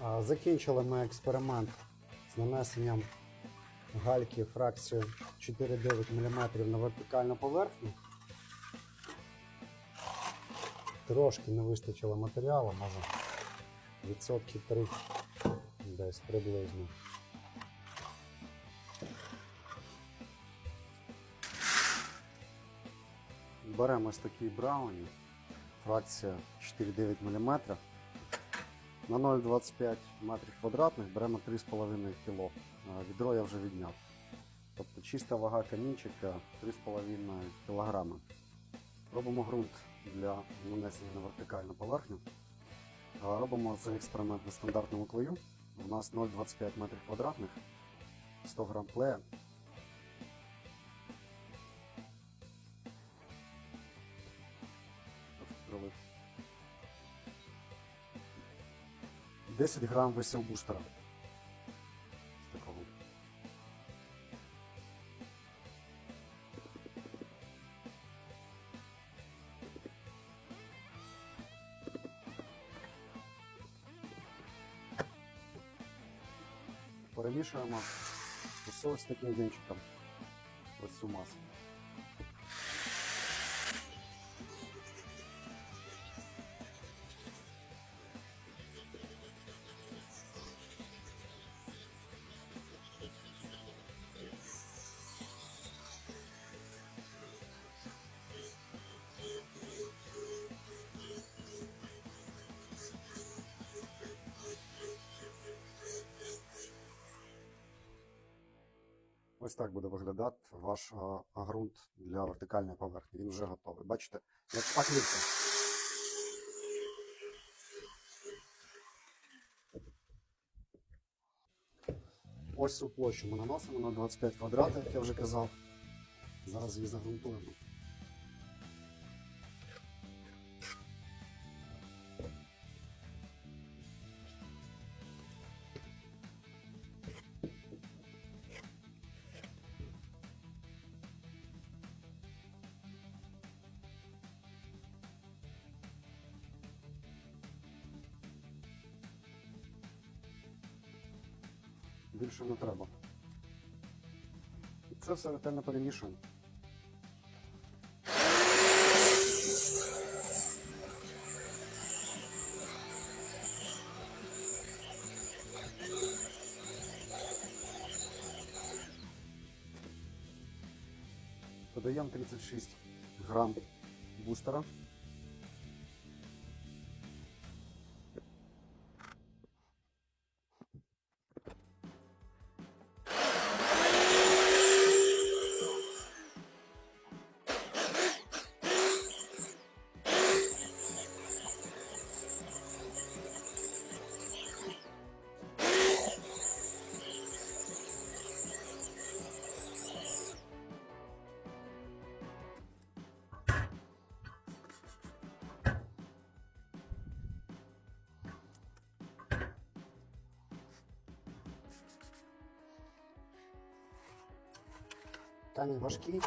Закінчили ми експеримент з нанесенням гальки фракцію 4,9 мм на вертикальну поверхню. Трошки не вистачило матеріалу, може відсотки 3 десь приблизно. Беремо ось такий брауні, фракція 4,9 мм. На 0,25 метрів квадратних беремо 3,5 кг. Відро я вже відняв. Тобто чиста вага камінчика 3,5 кг. Робимо ґрунт для нанесення на вертикальну поверхню. Робимо цей експеримент на стандартному клею. У нас 0,25 метрів квадратних, 100 грам клея. 10 грам висів бустера. З такого. Перемішуємо ось таким вінчиком ось цю масу. Ось так буде виглядати ваш ґрунт для вертикальної поверхні. Він вже готовий. Бачите, як паклівка. Ось цю площу ми наносимо на 25 квадратів, як я вже казав. Зараз її загрунтуємо. Більше не треба. І це все ретельно перемішуємо. Додаємо 36 грам бустера. Камінь важкий.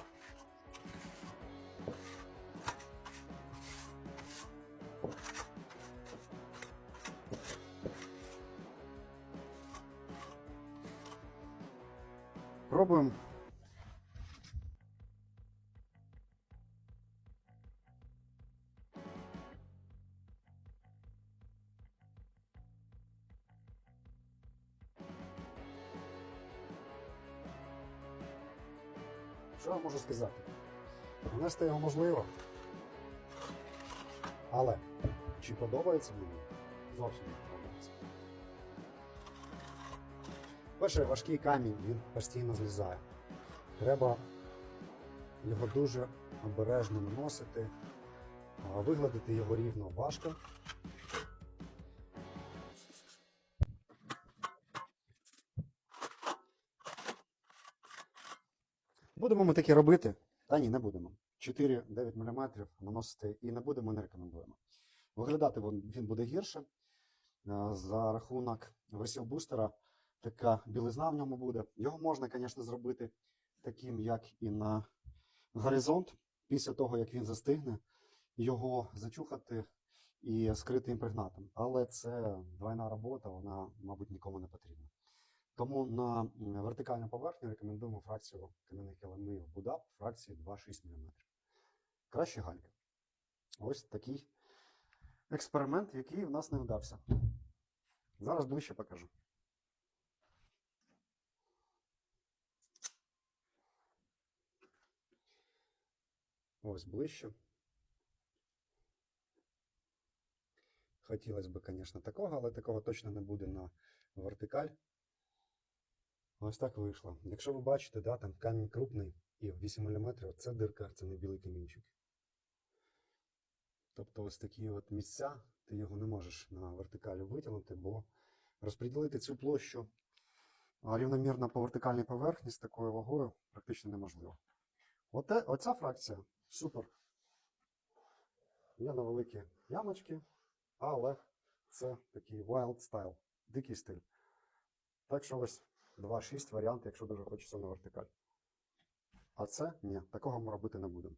Пробуємо. Що я можу сказати? Нанести його можливо. Але чи подобається мені? Зовсім не подобається. Перше, важкий камінь, він постійно злізає. Треба його дуже обережно наносити, вигладити його рівно важко. Будемо ми таке робити? Та ні, не будемо. 4-9 мм наносити і не будемо, не рекомендуємо. Виглядати він, буде гірше. Е, За рахунок весів бустера така білизна в ньому буде. Його можна, звісно, зробити таким, як і на горизонт. Після того, як він застигне, його зачухати і скрити імпрегнатом. Але це двойна робота, вона, мабуть, нікому не потрібна. Тому на вертикальну поверхню рекомендуємо фракцію кам'яних килимів Будап фракції 2,6 мм. Краще галька. Ось такий експеримент, який в нас не вдався. Зараз ближче покажу. Ось ближче. Хотілося б, звісно, такого, але такого точно не буде на вертикаль. Ось так вийшло. Якщо ви бачите, да, там камінь крупний і в 8 мм, це дирка, це не білий камінчик. Тобто ось такі от місця, ти його не можеш на вертикалі витягнути, бо розподілити цю площу рівномірно по вертикальній поверхні з такою вагою практично неможливо. Оте, оця фракція супер. Є невеликі ямочки, але це такий wild style, дикий стиль. Так що ось 2.6 варіант, якщо дуже хочеться на вертикаль. А це ні, такого ми робити не будемо.